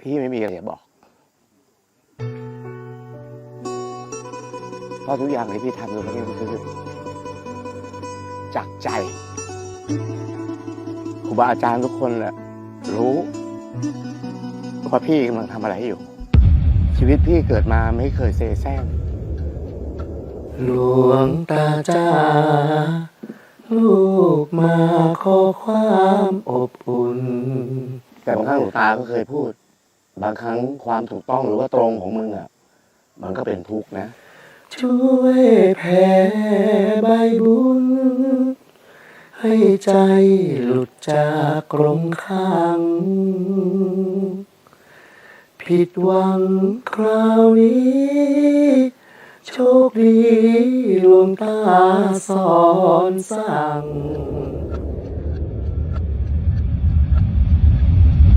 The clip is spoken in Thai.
พี่ไม่มีอะไรจะบอก เพราะทุกอย่างที่พี่ทำอยู่นี่คือจากใจครูบาอาจารย์ทุกคนแหละรู้ว่าพี่กำลังทำอะไรอยู่ ชีวิตพี่เกิดมาไม่เคยเซแซงหลวงตาจ้าลูกมาขอความอบอุ่น แต่บางครั้งหลวงตาก็เคยพูด บางครั้งความถูกต้องหรือว่าตรงของมึงอะ มันก็เป็นทุกข์นะ ช่วยแผ่ใบบุญ ให้ใจหลุดจากกรงขังผิดหวังคราวนี้ โชคดีหลวงตาสอนสั่ง